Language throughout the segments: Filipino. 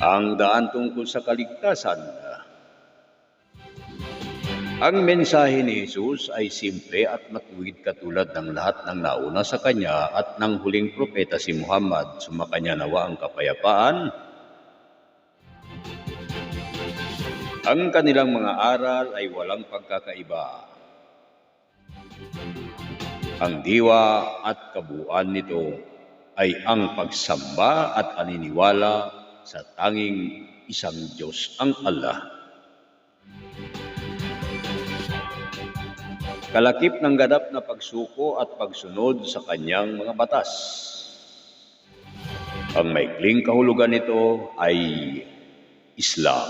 ang daan tungkol sa kaligtasan. Ang mensahe ni Jesus ay simple at matuwid katulad ng lahat ng nauna sa kanya at ng huling propeta si Muhammad. Sumakanya nawa ang kapayapaan. Ang kanilang mga aral ay walang pagkakaiba. Ang diwa at kabuuan nito ay ang pagsamba at paniniwala sa tanging isang Diyos, ang Allah. Kalakip ng ganap na pagsuko at pagsunod sa kanyang mga batas. Ang maikling kahulugan nito ay Islam.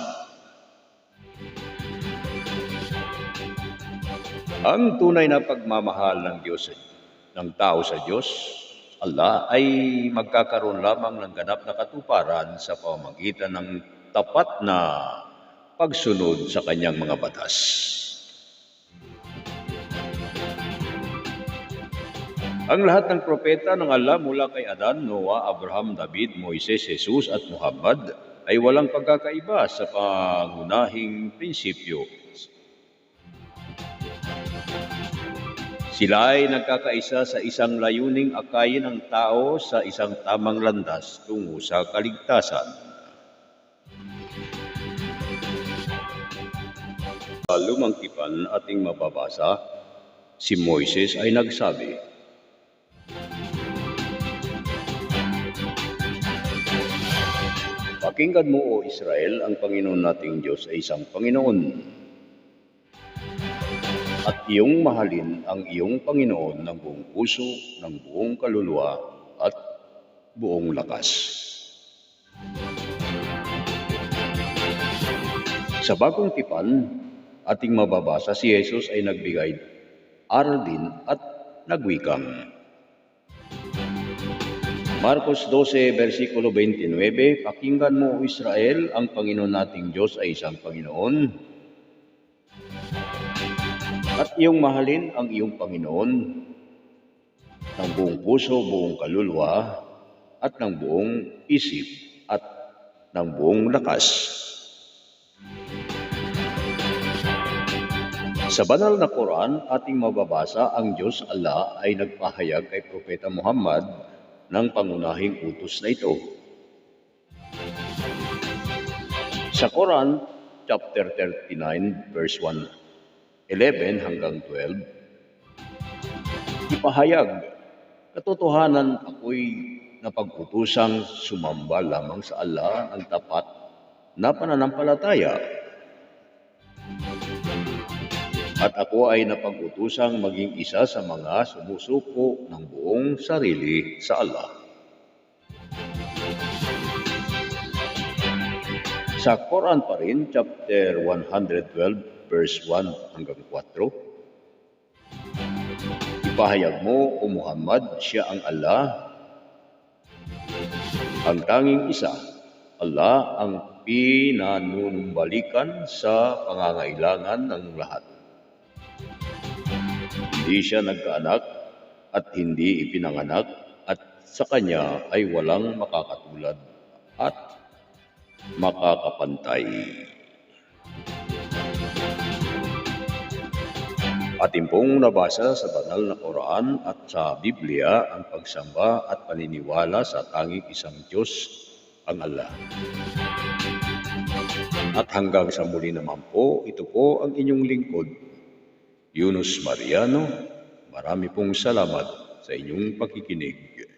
Ang tunay na pagmamahal ng Diyos ng tao sa Diyos, Allah, ay magkakaroon lamang ng ganap na katuparan sa pamamagitan ng tapat na pagsunod sa kanyang mga batas. Ang lahat ng propeta ng Allah mula kay Adan, Noah, Abraham, David, Moises, Jesus at Muhammad ay walang pagkakaiba sa pangunahing prinsipyo. Sila ay nagkakaisa sa isang layuning akayin ng tao sa isang tamang landas tungo sa kaligtasan. Sa lumang ating mababasa, si Moises ay nagsabi, Pakinggan mo, O Israel, ang Panginoon nating Diyos ay isang Panginoon. At iyong mahalin ang iyong Panginoon ng buong puso, ng buong kaluluwa, at buong lakas. Sa bagong tipan, ating mababasa si Jesus ay nagbigay aral din at nagwikang. Marcos 12, versikulo 29, Pakinggan mo, Israel, ang Panginoon nating Diyos ay isang Panginoon. At iyong mahalin ang iyong Panginoon ng buong puso, buong kaluluwa, at ng buong isip, at ng buong lakas. Sa banal na Quran, ating mababasa ang Diyos Allah ay nagpahayag kay Propeta Muhammad ng pangunahing utos na ito. Sa Quran, chapter 39, verse 1, 11 hanggang 12, ipahayag, katotohanan ako'y napag-utusang sumamba lamang sa Allah ang tapat na pananampalataya. At ako ay napag-utusang maging isa sa mga sumusuko ng buong sarili sa Allah. Sa Quran pa rin, chapter 112, verse 1 hanggang 4, Ipahayag mo, O Muhammad, siya ang Allah, ang tanging isa, Allah ang pinanunumbalikan sa pangangailangan ng lahat. Hindi siya nagkaanak at hindi ipinanganak at sa kanya ay walang makakatulad at makakapantay. Atin pong nabasa sa banal na Quran at sa Biblia ang pagsamba at paniniwala sa tanging isang Diyos, ang Allah. At hanggang sa muli naman po, ito po ang inyong lingkod, Yunus Mariano. Marami pong salamat sa inyong pakikinig.